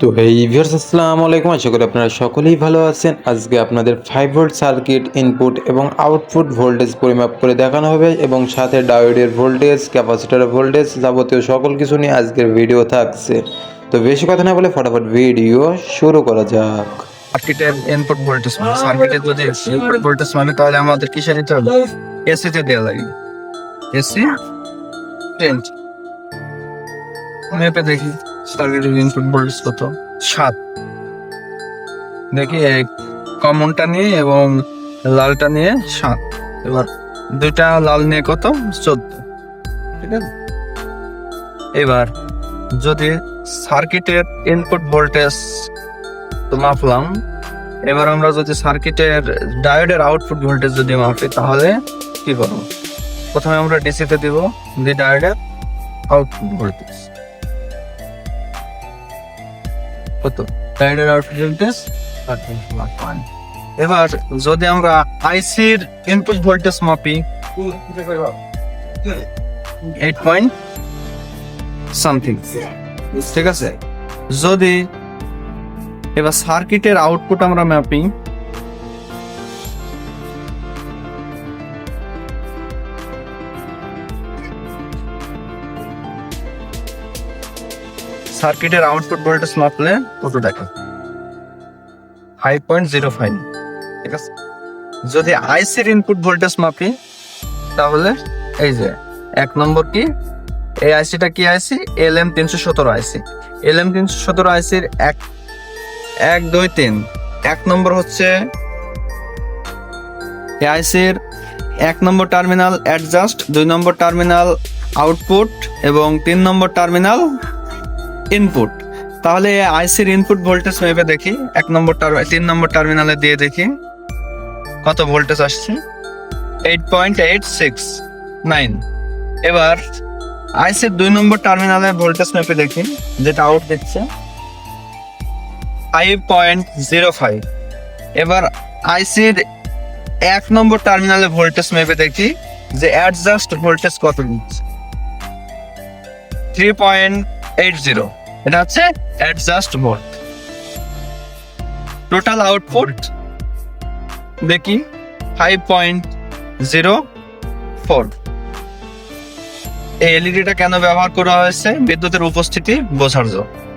তো এই ভিউয়ার্স আসসালামু আলাইকুম। আশা করি আপনারা সকলেই ভালো আছেন। আজকে আপনাদের ফাইভ ভোল্ট সার্কিট ইনপুট এবং আউটপুট ভোল্টেজ পরিমাপ করে দেখানো হবে এবং সাথে ডায়োডের ভোল্টেজ ক্যাপাসিটরের ভোল্টেজ যাবতীয় সকল কিছু নিয়ে আজকের ভিডিও থাকছে। তো বেশি কথা না বলে ফটাফট ভিডিও শুরু করা যাক। সার্কিটের ইনপুট ভোল্টেজ মানে সার্কিটের যদি ইনপুট ভোল্টেজ মানে তাহলে আমাদের কিসে নিতে হবে? এসি তে দেওয়া লাগে। এসি টেন্ট মেপে দেখি। সার্কিটের ইনপুট ভোল্টেজ কত? সাত। দেখি কমনটা নিয়ে এবং লালটা নিয়ে সাত। এবার দুইটা লাল নিয়ে কত? চোদ্দ। ঠিক আছে? এবার যদি সার্কিটের ইনপুট ভোল্টেজ তো মাপলাম, এবার আমরা যদি সার্কিটের ডায়োডের আউটপুট ভোল্টেজ যদি মাপি, তাহলে কি করব? প্রথমে আমরা ডিসিতে দিব দি ডায়োডের আউটপুট ভোল্টেজ কত? ডায়োডের আউটপুট ভোল্টেজ এবার যদি আমরা আইসির ইনপুট ভোল্টেজ মাপি এইট পয়েন্ট সামথিং ঠিক আছে? যদি এবার সার্কিটের আউটপুট আমরা ম্যাপিং সার্কিটের আউটপুট ভোল্টেজ মাপলে কত দেখে। ফাইভ পয়েন্ট জিরো ফাইভ ঠিক আছে? যদি আইসির ইনপুট ভোল্টেজ মাপি, তাহলে এই যে, এক নম্বর কি? এই আইসিটা কি আইসি এল এম তিনশো সতেরো আইসি এল এম তিনশো সতেরো আইসির এক এক, দুই, তিন। এক নম্বর হচ্ছে আইসির এক নম্বর টার্মিনাল অ্যাডজাস্ট দুই নম্বর টার্মিনাল আউটপুট এবং তিন নম্বর টার্মিনাল ইনপুট তাহলে আইসির ইনপুট ভোল্টেজ মেপে দেখি। এক নম্বর তিন নম্বর টার্মিনালে দিয়ে দেখি। কত ভোল্টেজ আসছে? Eight point eight six nine এবার আইসির দুই নম্বর টার্মিনালে ভোল্টেজ মেপে দেখি, যেটা আউট দিচ্ছে। ফাইভ পয়েন্ট জিরো ফাইভ এবার আইসির এক নম্বর টার্মিনালে ভোল্টেজ মেপে দেখি, যে অ্যাডজাস্ট ভোল্টেজ কত দিচ্ছে থ্রি পয়েন্ট এইট জিরো এটা হচ্ছে অ্যাডজাস্ট মোড টোটাল আউটপুট দেখি ফাইভ পয়েন্ট জিরো ফোর এই এলইডিটা কেন ব্যবহার করা হয়েছে? বিদ্যুতের উপস্থিতি বোঝার জন্য।